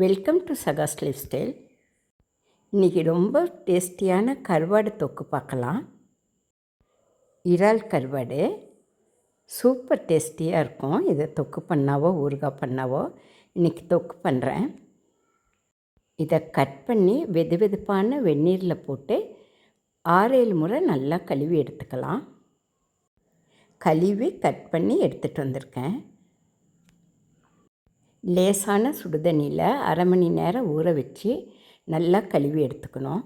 Welcome to சகாஸ் lifestyle. இன்றைக்கி ரொம்ப டேஸ்டியான கருவாடு தொக்கு பார்க்கலாம். இறால் கருவாடு. சூப்பர் டேஸ்டியாக இருக்கும். இதை தொக்கு பண்ணாவோ ஊறுகாய் பண்ணாவோ இன்றைக்கி தொக்கு பண்ணுறேன் இதை கட் பண்ணி வெது வெதுப்பான வெந்நீரில் போட்டு ஆறேழு முறை நல்லா கழுவி எடுத்துக்கலாம். கழுவி கட் பண்ணி எடுத்துகிட்டு வந்திருக்கேன். லேசான சுடுதண்ணியில் அரை மணி நேரம் ஊற வச்சு நல்லா கழுவி எடுத்துக்கணும்.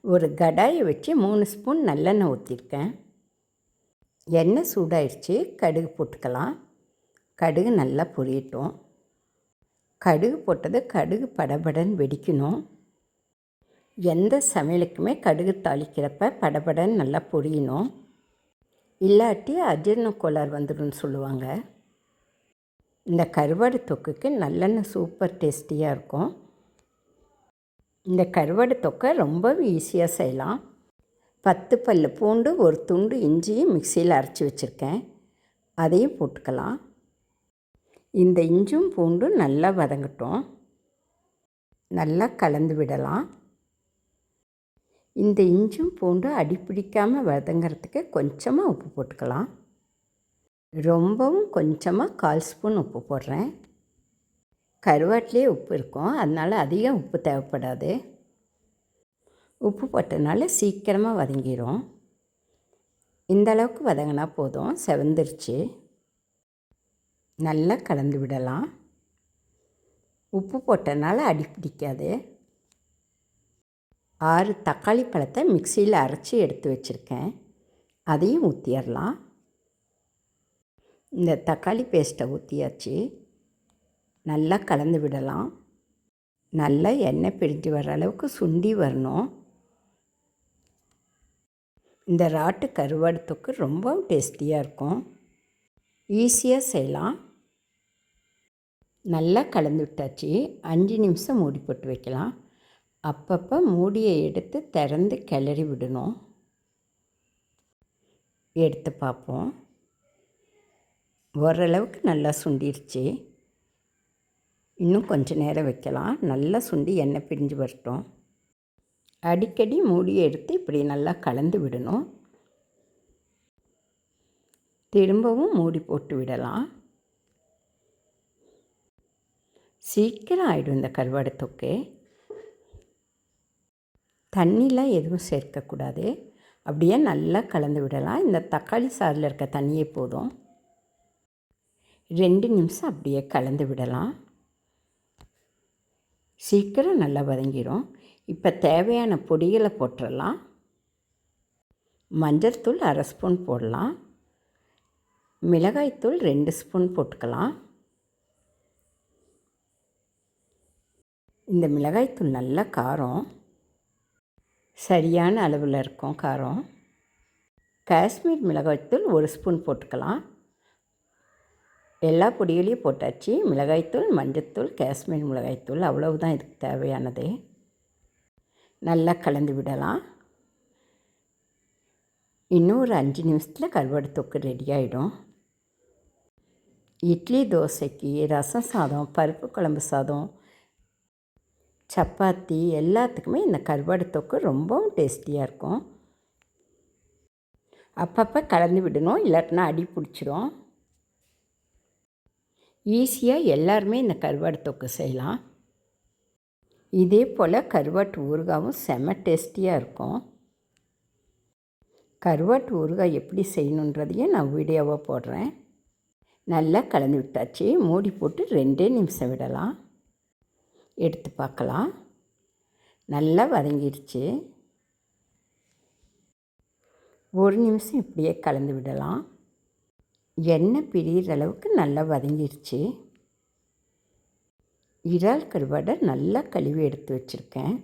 ஒரு கடாயை வச்சு மூணு ஸ்பூன் நல்லெண்ணெய் ஊற்றிருக்கேன் எண்ணெய் சூடாயிடுச்சு கடுகு போட்டுக்கலாம். கடுகு நல்லா பொரியட்டும். கடுகு போட்டது கடுகு படபடன்னு வெடிக்கணும். எந்த சமையலுக்குமே கடுகு தாளிக்கிறப்ப படபடன்னு நல்லா பொரியணும். இல்லாட்டி அஜீர்ண கோளாறு வந்துடும் சொல்லுவாங்க. இந்த கருவாடு தொக்குக்கு நல்லெண்ணெய் சூப்பர் டேஸ்டியாக இருக்கும். இந்த கருவாடு தொக்கை ரொம்பவே ஈஸியாக செய்யலாம். பத்து பல் பூண்டு ஒரு துண்டு இஞ்சியும் மிக்சியில் அரைச்சி வச்சுருக்கேன். அதையும் போட்டுக்கலாம். இந்த இஞ்சும் பூண்டும் நல்லா வதங்கட்டும். நல்லா கலந்து விடலாம். இந்த இஞ்சும் பூண்டும் அடிப்பிடிக்காமல் வதங்கிறதுக்கு கொஞ்சமாக உப்பு போட்டுக்கலாம். ரொம்பவும் கொஞ்சமாக கால் ஸ்பூன் உப்பு போடுறேன். கருவாட்டிலே உப்பு இருக்கும். அதனால் அதிகம் உப்பு தேவைப்படாது. உப்பு போட்டனால சீக்கிரமாக வதங்கிடும் இந்த அளவுக்கு வதங்கினா போதும். செவந்துருச்சு. நல்லா கலந்து விடலாம். உப்பு போட்டனால அடி பிடிக்காது. ஆறு தக்காளி பழத்தை மிக்சியில் அரைச்சி எடுத்து வச்சுருக்கேன். அதையும் ஊற்றிடலாம் இந்த தக்காளி பேஸ்ட்டை ஊற்றியாச்சு நல்லா கலந்து விடலாம். நல்லா எண்ணெய் பிரிஞ்சு வர அளவுக்கு சுண்டி வரணும். இந்த ராட்டு கருவாடு தொக்கு ரொம்ப டேஸ்டியாக இருக்கும். ஈஸியாக செய்யலாம். நல்லா கலந்து விட்டாச்சு. அஞ்சு நிமிஷம் மூடி போட்டு வைக்கலாம். அப்பப்போ மூடியை எடுத்து திறந்து கிளறி விடணும். எடுத்து பார்ப்போம். ஓரளவுக்கு நல்லா சுண்டிருச்சு. இன்னும் கொஞ்சம் நேரம் வைக்கலாம். நல்லா சுண்டி எண்ணெய் பிரிஞ்சு வரட்டும். அடிக்கடி மூடியை எடுத்து இப்படி நல்லா கலந்து விடணும். திரும்பவும் மூடி போட்டு விடலாம். சீக்கிரம் ஆகிடும் இந்த கருவாடு தொக்கு. தண்ணிலாம் எதுவும் சேர்க்கக்கூடாது. அப்படியே நல்லா கலந்து விடலாம். இந்த தக்காளி சாதில் இருக்க தண்ணியே போதும். ரெண்டு நிமிஷம் அப்படியே கலந்து விடலாம். சீக்கிரம் நல்லா வதங்கிடும் இப்போ தேவையான பொடிகளை போட்டுடலாம் மஞ்சள்தூள் அரை ஸ்பூன் போடலாம். மிளகாய்த்தூள் ரெண்டு ஸ்பூன் போட்டுக்கலாம். இந்த மிளகாய்த்தூள் நல்ல காரம். சரியான அளவில் இருக்கும் காரம். காஷ்மீர் மிளகாய்த்தூள் ஒரு ஸ்பூன் போட்டுக்கலாம். எல்லா பொடிகளையும் போட்டாச்சு. மிளகாய்த்தூள் மஞ்சத்தூள் காஷ்மீர் மிளகாய்த்தூள் அவ்வளவுதான் இதுக்கு தேவையானது. நல்லா கலந்து விடலாம். இன்னும் ஒரு அஞ்சு நிமிஷத்தில் கருவாடு தொக்கு ரெடி ஆகிடும் இட்லி தோசைக்கு ரசம் சாதம் பருப்பு குழம்பு சாதம் சப்பாத்தி எல்லாத்துக்குமே இந்த கருவாடு தொக்கு ரொம்பவும் டேஸ்டியாக இருக்கும். அப்பப்போ கலந்து விடணும் இல்லாட்டினா அடி பிடிச்சிரும். ஈஸியாக எல்லாருமே இந்த கருவாடு தொக்கு செய்யலாம். இதே போல் கருவாட்டு ஊறுகாவும் செம டேஸ்டியாக இருக்கும். கருவாட்டு ஊறுகாய் எப்படி செய்யணுன்றதையும் நான் வீடியோவாக போடுறேன். நல்லா கலந்து விட்டாச்சு. மூடி போட்டு ரெண்டே நிமிஷம் விடலாம். எடுத்து பார்க்கலாம். நல்லா வதங்கிடுச்சு. ஒரு நிமிஷம் இப்படியே கலந்து விடலாம். எண்ணெய் பிரிகிற அளவுக்கு நல்லா வதங்கிடுச்சு இறால் கருவாடை நல்லா கழுவி எடுத்து வச்சுருக்கேன்.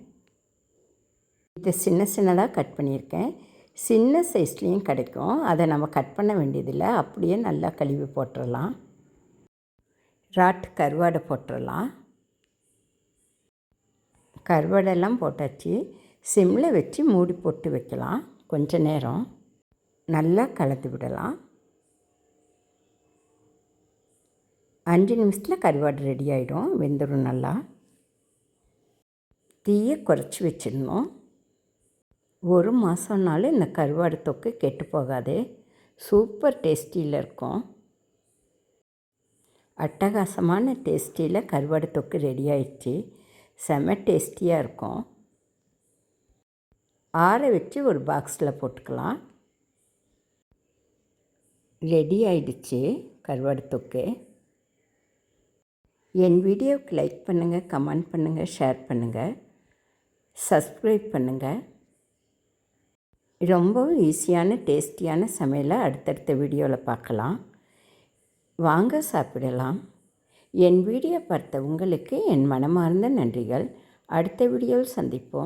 இதை சின்ன சின்னதாக கட் பண்ணியிருக்கேன். சின்ன சைஸ்லேயும் கிடைக்கும். அதை நம்ம கட் பண்ண வேண்டியதில்லை. அப்படியே நல்லா கழுவி போட்டுடலாம் ராட்டு கருவாடை போட்டுடலாம் கருவாடெல்லாம் போட்டாச்சு. சிம்மில் வச்சு மூடி போட்டு வைக்கலாம். கொஞ்ச நேரம். நல்லா கலந்து விடலாம். அஞ்சு நிமிஷத்தில் கருவாடு ரெடி ஆகிடும் வெந்துடும் நல்லா. தீயை குறைச்சி வச்சிடணும். ஒரு மாதம்னாலும் இந்த கருவாடு தொக்கு கெட்டு போகாது. சூப்பர் டேஸ்டியில் இருக்கும். அட்டகாசமான டேஸ்டியில் கருவாடு தொக்கு ரெடி ஆயிடுச்சு. செம டேஸ்டியாக இருக்கும். ஆற வச்சு ஒரு பாக்ஸில் போட்டுக்கலாம். ரெடி ஆயிடுச்சு கருவாடு தொக்கு. என் வீடியோவுக்கு லைக் பண்ணுங்கள் கமெண்ட் பண்ணுங்கள் ஷேர் பண்ணுங்கள் சப்ஸ்கிரைப் பண்ணுங்கள் ரொம்பவும் ஈஸியான டேஸ்டியான சமையலை அடுத்தடுத்த வீடியோவில் பார்க்கலாம். வாங்க சாப்பிடலாம். என் வீடியோ பார்த்த உங்களுக்கு என் மனமார்ந்த நன்றிகள். அடுத்த வீடியோவில் சந்திப்போம்.